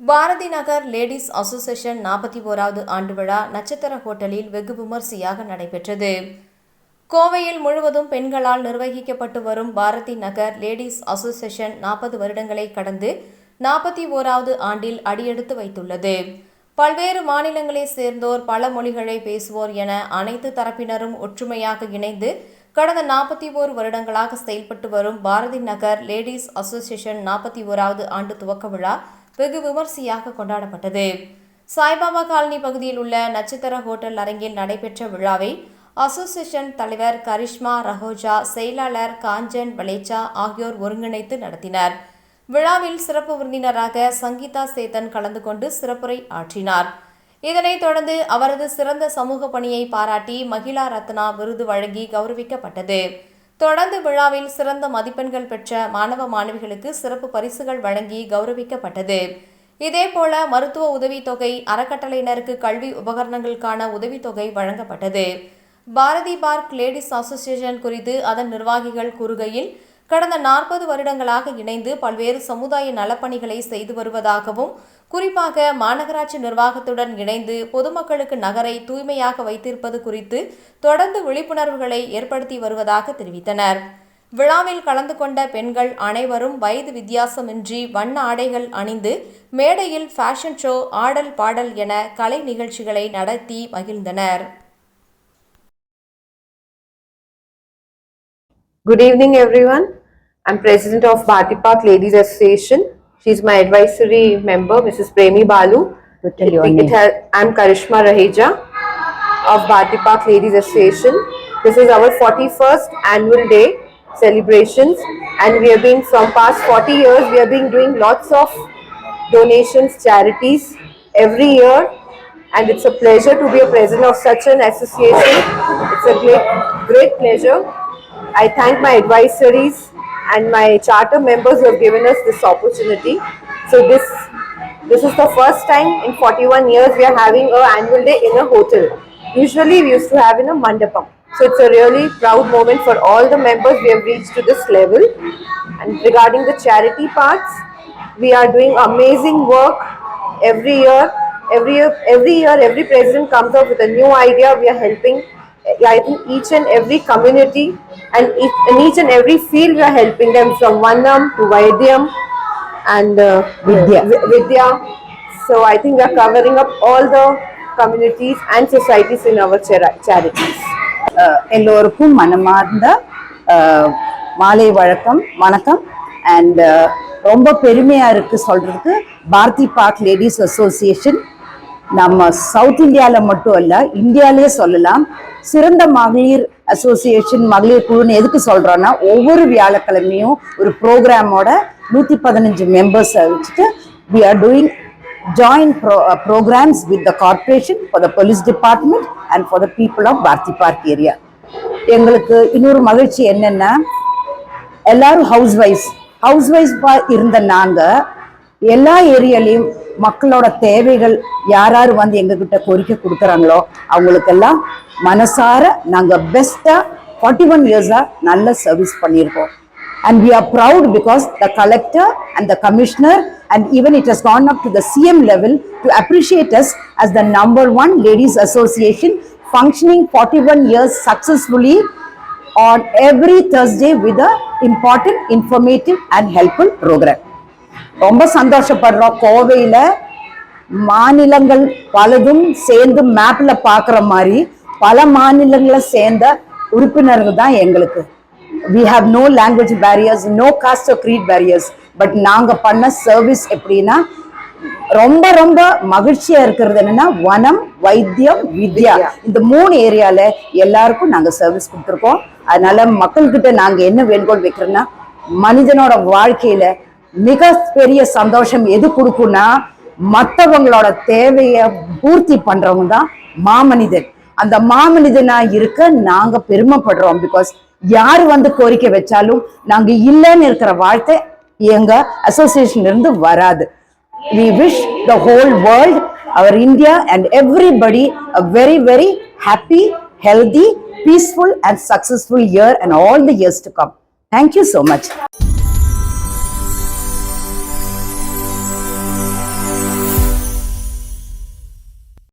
Bharathi Nagar ladies association நாற்பத்தி ஓராவது ஆண்டு விழா நட்சத்திர ஹோட்டலில் வெகு விமர்சையாக நடைபெற்றது. கோவையில் முழுவதும் பெண்களால் நிர்வகிக்கப்பட்டு வரும் பாரதி நகர் லேடிஸ் அசோசியேஷன் நாற்பது வருடங்களை கடந்து நாற்பத்தி ஓராவது ஆண்டில் அடியெடுத்து வைத்துள்ளது. பல்வேறு மாநிலங்களைச் சேர்ந்தோர் பல மொழிகளை பேசுவோர் என அனைத்து தரப்பினரும் ஒற்றுமையாக இணைந்து கடந்த நாற்பத்தி ஓரு வருடங்களாக செயல்பட்டு வரும் பாரதி நகர் லேடிஸ் அசோசியேஷன் நாற்பத்தி ஓராவது ஆண்டு துவக்க விழா வெகு விமர்சையாக கொண்டாடப்பட்டது. சாய்பாபா காலனி பகுதியில் உள்ள நட்சத்திர ஹோட்டல் அரங்கில் நடைபெற்ற விழாவை அசோசியேஷன் தலைவர் கரிஷ்மா ரஹோஜா செயலாளர் காஞ்சன் வலேச்சா ஆகியோர் ஒருங்கிணைத்து நடத்தினர். விழாவில் சிறப்பு விருந்தினராக சங்கீதா சேதன் கலந்து கொண்டு சிறப்புரை ஆற்றினார். இதனைத் தொடர்ந்து அவரது சிறந்த சமூக பணியை பாராட்டி மகிழா ரத்னா விருது வழங்கி கௌரவிக்கப்பட்டது. தொடர்ந்து விழாவில் சிறந்த மதிப்பெண்கள் பெற்ற மாணவ மாணவிகளுக்கு சிறப்பு பரிசுகள் வழங்கி கௌரவிக்கப்பட்டது. இதேபோல மருத்துவ உதவித்தொகை அறக்கட்டளையினருக்கு கல்வி உபகரணங்களுக்கான உதவித்தொகை வழங்கப்பட்டது. பாரதி பார்க் லேடிஸ் அசோசியேஷன் குறித்து அதன் நிர்வாகிகள் கூறுகையில் கடந்த நாற்பது வருடங்களாக இணைந்து பல்வேறு சமுதாய நலப்பணிகளை செய்து வருவதாகவும் குறிப்பாக மாநகராட்சி நிர்வாகத்துடன் இணைந்து பொதுமக்களுக்கு நகரை தூய்மையாக வைத்திருப்பது குறித்து தொடர்ந்து விழிப்புணர்வுகளை ஏற்படுத்தி வருவதாக தெரிவித்தனர். விழாவில் கலந்து கொண்ட பெண்கள் அனைவரும் வயது வித்தியாசமின்றி வண்ண ஆடைகள் அணிந்து மேடையில் ஃபேஷன் ஷோ ஆடல் பாடல் என கலை நிகழ்ச்சிகளை நடத்தி மகிழ்ந்தனர். Good evening everyone I'm president of Bharti Park Ladies Association. She's my advisory member, Mrs. Premi Balu. Tell your It- it name. I'm Karishma Raheja of Bharti Park Ladies Association. This is our 41st annual day celebrations, and we have been from past 40 years. We have been doing lots of donations, charities every year, and it's a pleasure to be a president of such an association. It's a great, great pleasure. I thank my advisories and my charter members who have given us this opportunity. So this this is the first time in 41 years we are having a annual day in a hotel. Usually we used to have in a mandapam. So it's a really proud moment for all the members we have reached to this level. And regarding the charity parts, we are doing amazing work every year. Every year, every year, every president comes up with a new idea. We are helping. I think each and every community and each, in each and every field we are helping them from Vanam to Vaidyam and uh, Vidya. Vi- Vidya. So I think we are covering up all the communities and societies in our chari- charities. எல்லோருக்கும் மனமார்ந்த மாலை வழக்கம் வணக்கம் and ரொம்ப பெருமையா இருக்கு சொல்றதுக்கு Bharathi park ladies association நம்ம சவுத் இந்தியாவில் மட்டும் அல்ல இந்தியாலயே சொல்லலாம். சிறந்த மகளிர் அசோசியேஷன் மகளிர் குழுன்னு எதுக்கு சொல்கிறோன்னா ஒவ்வொரு வியாழக்கிழமையும் ஒரு ப்ரோக்ராமோட நூற்றி பதினஞ்சு மெம்பர்ஸை வச்சுட்டு we are doing joint pro programs with the corporation for the police department and for the people of of park area எங்களுக்கு இன்னொரு மகிழ்ச்சி என்னென்னா எல்லாரும் ஹவுஸ் வைஃப் ஹவுஸ் ஒய்ஃபா இருந்த நாங்கள் எல்லா ஏரியாலையும் மக்களோட தேவைகள் யார் யார் வந்து எங்ககிட்ட கோரிக்கை கொடுக்குறாங்களோ அவங்களுக்கெல்லாம் மனசார நாங்கள் பெஸ்ட்டாக ஃபார்ட்டி ஒன் இயர்ஸாக நல்ல சர்வீஸ் பண்ணியிருக்கோம் and we are proud because the collector and the commissioner and even it has gone up to the CM level to appreciate us as the number one ladies association functioning forty one years successfully on every Thursday with an important informative and helpful program ரொம்ப சந்தோஷப்படுறோம். கோவையில மாநிலங்கள் பலதும் சேர்ந்து மேப்ல பாக்குற மாதிரி பல மாநிலங்களை சேர்ந்த உறுப்பினர்கள் தான் எங்களுக்கு. We have no language barriers no caste or creed barriers. But நாங்க பண்ண சர்வீஸ் எப்படின்னா ரொம்ப ரொம்ப மகிழ்ச்சியா இருக்கிறது என்னன்னா வனம் வைத்தியம் வித்யா. இந்த மூணு ஏரியால எல்லாருக்கும் நாங்க சர்வீஸ் கொடுத்துருக்கோம். அதனால மக்கள்கிட்ட நாங்க என்ன வேண்டுகோள் வைக்கிறோம்னா மனிதனோட வாழ்க்கையில மிக பெரிய சந்தோஷம் எது கொடுக்கும்னா மற்றவங்களோட தேவையை பூர்த்தி பண்றவங்க தான் மாமனிதன். அந்த மாமனிதனா இருக்க நாங்க பெருமைப்படுறோம் பிகாஸ் யார் வந்து கோரிக்கை வச்சாலும் நாங்க இல்லைன்னு இருக்கிற வாழ்க்கை எங்க அசோசியேஷன்ல இருந்து வராது. We wish the whole world our India and everybody a very very happy healthy peaceful and successful year and all the years to come thank you you much